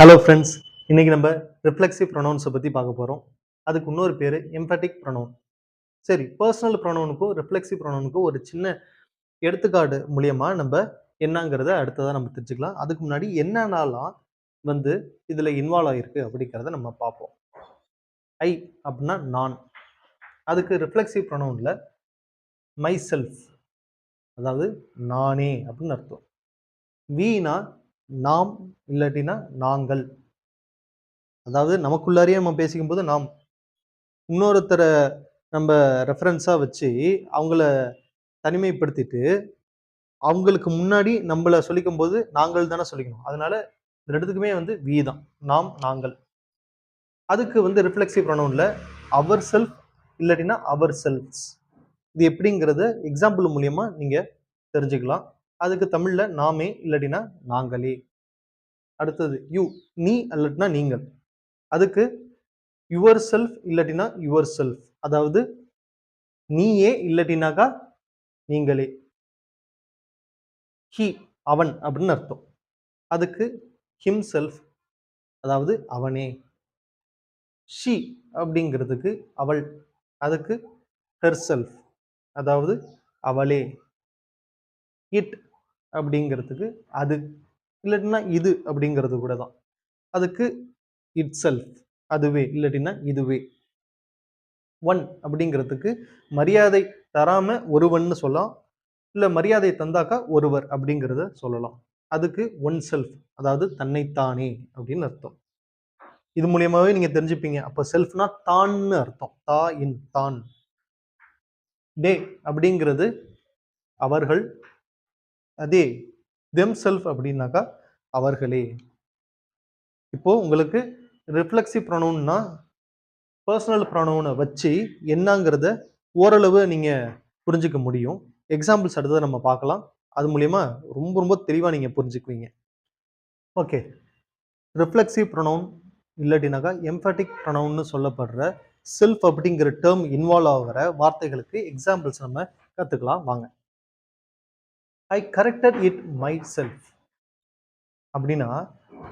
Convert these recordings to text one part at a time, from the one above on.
Hello friends இன்னைக்கு நம்ம reflexive ப்ரொனவுன்ஸை பற்றி பார்க்க போகிறோம் அதுக்கு இன்னொரு பேர் எம்பேட்டிக் ப்ரொனவுன் சரி பர்சனல் ப்ரொனவுனுக்கும் ரிஃப்ளெக்சிவ் ப்ரொனவுனுக்கும் ஒரு சின்ன எடுத்துக்காடு மூலியமாக நம்ம என்னங்கிறத அடுத்ததாக நம்ம தெரிஞ்சுக்கலாம். அதுக்கு முன்னாடி என்னென்னலாம் வந்து இதில் இன்வால்வ் ஆகிருக்கு அப்படிங்கிறத நம்ம பார்ப்போம். ஐ அப்படின்னா நான். அதுக்கு ரிஃப்ளெக்சிவ் ப்ரொனவுனில் மை செல்ஃப் அதாவது நானே அப்படின்னு அர்த்தம். வீணா நாம் இல்லாட்டினா நாங்கள். அதாவது நமக்குள்ளாரையே நம்ம பேசிக்கும்போது நாம். இன்னொருத்தரை நம்ம ரெஃபரன்ஸாக வச்சு அவங்கள தனிமைப்படுத்திட்டு அவங்களுக்கு முன்னாடி நம்மளை சொல்லிக்கும் போது நாங்கள் தானே சொல்லிக்கணும். அதனால இந்த ரெண்டுத்துக்குமே வந்து வி தான். நாம் நாங்கள். அதுக்கு வந்து ரிஃப்ளெக்சிவ் ப்ரொனவுனில் அவர் செல்ஃப் இல்லாட்டினா அவர் செல்ஃப்ஸ் இது எப்படிங்கிறத எக்ஸாம்பிள் மூலியமாக நீங்கள் தெரிஞ்சுக்கலாம். அதுக்கு தமிழில் நாமே இல்லாட்டினா நாங்களே. அடுத்தது யூ நீ இல்லாட்டினா நீங்கள். அதுக்கு யுவர் செல்ஃப் இல்லாட்டினா யுவர் செல்ஃப் அதாவது நீயே இல்லாட்டினாக்கா நீங்களே. ஹி அவன் அப்படின்னு அர்த்தம். அதுக்கு ஹிம் செல்ஃப் அதாவது அவனே. ஷி அப்படிங்கிறதுக்கு அவள் அதுக்கு ஹெர் செல்ஃப் அதாவது அவளே. இட் அப்படிங்கிறதுக்கு அது இல்லாட்டினா இது அப்படிங்கிறது கூட தான். அதுக்கு இட் செல்ஃப் அதுவே இல்லாட்டினா இதுவே. ஒன் அப்படிங்கிறதுக்கு மரியாதை தராம ஒருவன்னு சொல்லலாம். இல்லை மரியாதை தந்தாக்கா ஒருவர் அப்படிங்கிறத சொல்லலாம். அதுக்கு ஒன் செல்ஃப் அதாவது தன்னைத்தானே அப்படின்னு அர்த்தம். இது மூலியமாவே நீங்க தெரிஞ்சுப்பீங்க. அப்போ செல்ஃப்னா தான்னு அர்த்தம். தா இன் தான். டே அப்படிங்கிறது அவர்கள் அதே தெம் செல்ஃப் அப்படின்னாக்கா அவர்களே. இப்போ உங்களுக்கு ரிஃப்ளெக்சிவ் ப்ரொனவுன்னா பர்சனல் ப்ரொனவுனை வச்சு என்னங்கிறத ஓரளவு நீங்கள் புரிஞ்சுக்க முடியும். எக்ஸாம்பிள்ஸ் அடுத்ததை நம்ம பார்க்கலாம். அது மூலயமா ரொம்ப ரொம்ப தெளிவாக நீங்கள் புரிஞ்சுக்குவீங்க. ஓகே ரிஃப்ளெக்சிவ் ப்ரொனவுன் இல்லாட்டினாக்கா எம்ஃபட்டிக் ப்ரொனவுன்னு சொல்லப்படுற செல்ஃப் அப்படிங்கிற டேர்ம் இன்வால்வ் ஆகிற வார்த்தைகளுக்கு எக்ஸாம்பிள்ஸ் நம்ம கற்றுக்கலாம் வாங்க. I corrected it myself அப்படின்னா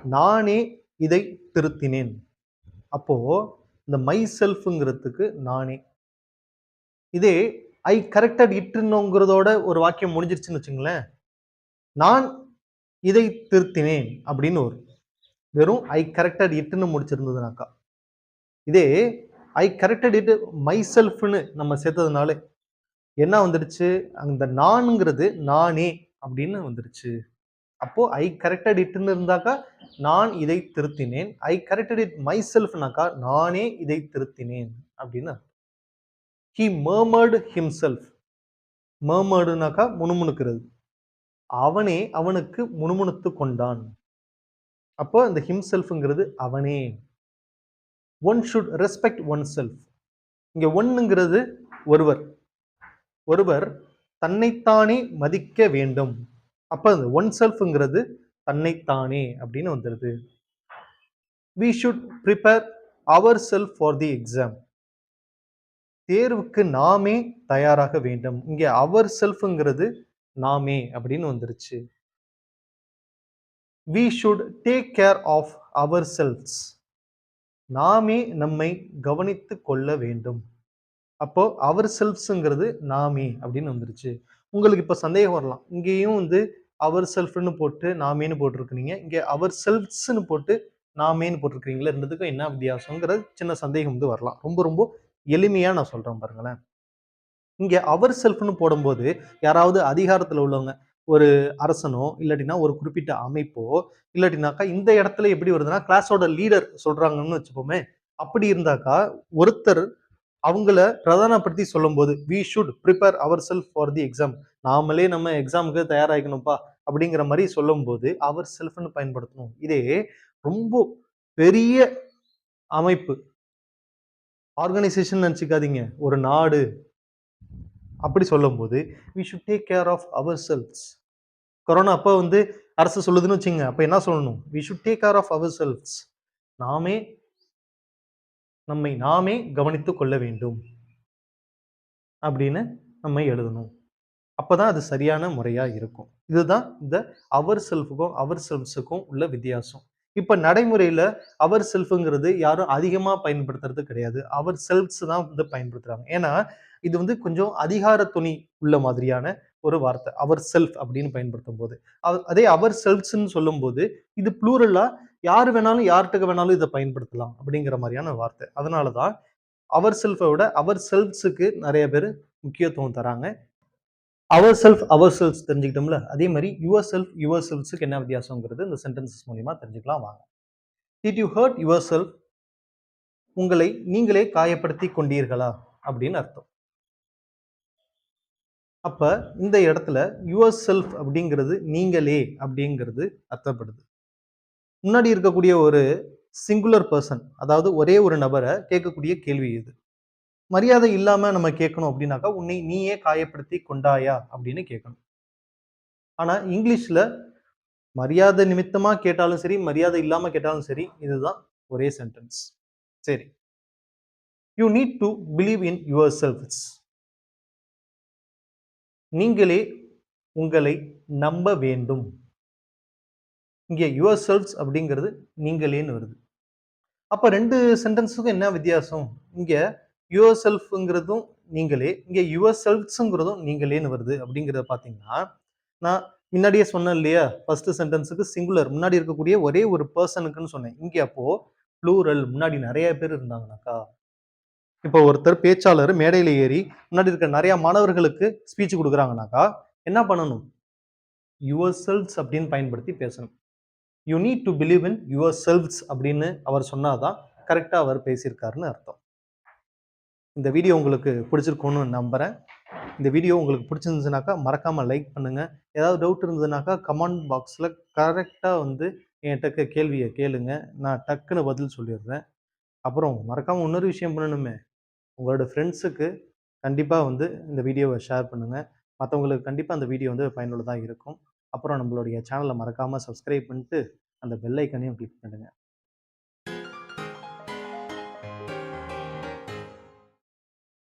நானே இதை திருத்தினேன். அப்போது இந்த மை செல்ஃபுங்கிறதுக்கு நானே. இதே ஐ கரெக்டட் இட்டுங்கிறதோட ஒரு வாக்கியம் முடிஞ்சிருச்சுன்னு வச்சுங்களேன். நான் இதை திருத்தினேன் அப்படின்னு ஒரு. வெறும் ஐ கரெக்டட் இட்டுன்னு முடிச்சிருந்ததுனாக்கா. இதே ஐ கரெக்டட் இட் மை செல்ஃப்னு நம்ம சேர்த்ததுனால என்ன வந்துடுச்சு? அந்த நான்ங்கிறது நானே அப்படின்னு வந்துடுச்சு. அப்போ ஐ கரெக்டட் இட்னு இருந்தாக்கா நான் இதை திருத்தினேன். ஐ கரெக்டட் இட் மை செல்ஃப்னாக்கா நானே இதை திருத்தினேன் அப்படின்னு ஹி மர்மர்டு ஹிம்செல்ஃப் மர்மர்டுனாக்கா முணுமுணுக்கிறது. அவனே அவனுக்கு முணுமுணுத்து கொண்டான். அப்போ இந்த ஹிம்செல்ஃப்ங்கிறது அவனே. One should respect oneself இங்கே ஒன்னுங்கிறது ஒருவர். ஒருவர் தன்னைத்தானே மதிக்க வேண்டும். அப்போ அந்த ஒன் செல்ஃப்ங்கிறது தன்னைத்தானே அப்படின்னு வந்துடுது we should prepare ourself for the exam தேர்வுக்கு நாமே தயாராக வேண்டும். இங்கே அவர் செல்ஃப்ங்கிறது நாமே அப்படின்னு வந்துருச்சு. We should take care of ourselves நாமே நம்மை கவனித்து கொள்ள வேண்டும். அப்போ அவர் செல்ஃப்ஸுங்கிறது நாமே அப்படின்னு வந்துருச்சு. உங்களுக்கு இப்போ சந்தேகம் வரலாம். இங்கேயும் வந்து அவர் செல்ஃப்னு போட்டு நாமேன்னு போட்டிருக்கிறீங்க. இங்கே அவர் செல்ஃப்ஸ்ன்னு போட்டு நாமேன்னு போட்டிருக்கிறீங்களா ரெண்டுத்துக்கும் என்ன வித்தியாசங்கிறது சின்ன சந்தேகம் வந்து வரலாம். ரொம்ப ரொம்ப எளிமையாக நான் சொல்கிறேன் பாருங்களேன். இங்கே அவர் செல்ஃப்னு போடும்போது யாராவது அதிகாரத்தில் உள்ளவங்க ஒரு அரசனோ இல்லாட்டினா ஒரு குறிப்பிட்ட அமைப்போ இல்லாட்டினாக்கா இந்த இடத்துல எப்படி வருதுன்னா கிளாஸோட லீடர் சொல்கிறாங்கன்னு வச்சுப்போமே அப்படி இருந்தாக்கா ஒருத்தர் அவங்கள பிரதானப்படுத்தி சொல்லும்போது we should prepare ourself for the exam நாமளே நம்ம எக்ஸாமுக்கு தயாராகிக்கணும்ப்பா அப்படிங்கிற மாதிரி சொல்லும்போது அவர் செல்ஃப்னு பயன்படுத்தணும். இதே ரொம்ப பெரிய அமைப்பு. ஆர்கனைசேஷன் நினச்சிக்காதீங்க. ஒரு நாடு. அப்படி சொல்லும்போது we should take care of ourselves corona அப்போ வந்து அரசு சொல்லுதுன்னு வச்சுங்க அப்போ என்ன சொல்லணும்? We should take care of ourselves நாமே நம்மை நாமே கவனித்து கொள்ள வேண்டும் அப்படின்னு நம்ம எழுதணும். அப்போதான் அது சரியான முறையாக இருக்கும். இதுதான் இந்த அவர் செல்ஃபுக்கும் அவர் செல்ஃப்ஸுக்கும் உள்ள வித்தியாசம். இப்போ நடைமுறையில் அவர் செல்ஃபுங்கிறது யாரும் அதிகமாக பயன்படுத்துறது கிடையாது. அவர் செல்ஃப்ஸ் தான் வந்து பயன்படுத்துகிறாங்க ஏன்னா, இது வந்து கொஞ்சம் அதிகார துணி உள்ள மாதிரியான ஒரு வார்த்தை. அவர் செல்ஃப் அப்படின்னு பயன்படுத்தும் போது அதே அவர் செல்ஃப்ஸ்ன்னு சொல்லும்போது, இது ப்ளூரலா யார் வேணாலும் யார்கிட்ட வேணாலும் இதை பயன்படுத்தலாம் அப்படிங்கிற மாதிரியான வார்த்தை. அதனால தான் அவர் செல்ஃபை விட அவர் செல்ஃப்ஸுக்கு நிறைய பேர் முக்கியத்துவம் தராங்க. அவர் செல்ஃப், அவர் செல்ஃப்ஸ் தெரிஞ்சுக்கிட்டோம்ல. அதே மாதிரி யுவர் செல்ஃப், யுவர் செல்ஃப்ஸுக்கு என்ன வித்தியாசங்கிறது இந்த சென்டென்சஸ் மூலியமா தெரிஞ்சுக்கலாம் வாங்க. Did you hurt yourself? உங்களை நீங்களே காயப்படுத்தி கொண்டீர்களா? அப்படின்னு அர்த்தம். அப்போ இந்த இடத்துல யுவர் செல்ஃப் அப்படிங்கிறது நீங்களே அப்படிங்கிறது அர்த்தப்படுது. முன்னாடி இருக்கக்கூடிய ஒரு சிங்குலர் பர்சன் அதாவது ஒரே ஒரு நபரை கேட்கக்கூடிய கேள்வி இது. மரியாதை இல்லாமல் நம்ம கேட்கணும் அப்படின்னாக்கா, "உன்னை நீயே காயப்படுத்தி கொண்டாயா?" அப்படின்னு கேட்கணும். ஆனால் இங்கிலீஷில் மரியாதை நிமித்தமாக கேட்டாலும் சரி, மரியாதை இல்லாமல் கேட்டாலும் சரி, இதுதான் ஒரே சென்டென்ஸ். சரி. You need to believe in yourselves. நீங்களே உங்களை நம்ப வேண்டும். இங்கே யுவர் செல்ஃப்ஸ் அப்படிங்கிறது நீங்களேன்னு வருது. அப்போ ரெண்டு சென்டென்ஸுக்கும் என்ன வித்தியாசம்? இங்கே யுவர் செல்ஃப்ங்கிறதும் நீங்களே, இங்கே யுவர் செல்ஃப்ஸுங்கிறதும் நீங்களேன்னு வருது அப்படிங்கிறத பார்த்தீங்கன்னா, நான் முன்னாடியே சொன்னேன் இல்லையா? ஃபர்ஸ்ட் சென்டென்ஸுக்கு சிங்குலர் முன்னாடி இருக்கக்கூடிய ஒரே ஒரு பர்சனுக்குன்னு சொன்னேன். இங்கே அப்போது ப்ளூரல் முன்னாடி நிறைய பேர் இருந்தாங்கனாக்கா, இப்போ ஒருத்தர் பேச்சாளர் மேடையில் ஏறி முன்னாடி இருக்க நிறைய மாணவர்களுக்கு ஸ்பீச் கொடுக்குறாங்கனாக்கா என்ன பண்ணணும்? யுவர் செல்ஃப்ஸ் அப்படின்னு பயன்படுத்தி பேசணும். You need to believe in yourselves அப்படின்னு அவர் சொன்னாதான் தான் அவர் பேசியிருக்காருன்னு அர்த்தம். இந்த வீடியோ உங்களுக்கு பிடிச்சிருக்கோன்னு நம்புகிறேன் இந்த வீடியோ உங்களுக்கு பிடிச்சிருந்துச்சுனாக்கா, மறக்காமல் லைக் பண்ணுங்கள் ஏதாவது டவுட் இருந்ததுனாக்கா, கமெண்ட் பாக்ஸில் கரெக்டாக வந்து என்கிட்ட கேள்வியை கேளுங்க. நான் டக்குன்னு பதில் சொல்லிடுறேன். அப்புறம் மறக்காமல் இன்னொரு விஷயம் பண்ணணுமே, உங்களோட ஃப்ரெண்ட்ஸுக்கு கண்டிப்பாக வந்து இந்த வீடியோவை ஷேர் பண்ணுங்கள் மற்றவங்களுக்கு கண்டிப்பாக அந்த வீடியோ வந்து பயனுள்ளதாக இருக்கும். அப்புறம் நம்மளுடைய சேனலை மறக்காமல் சப்ஸ்கிரைப் பண்ணிட்டு, அந்த பெல் ஐகானையும் கிளிக் பண்ணுங்கள்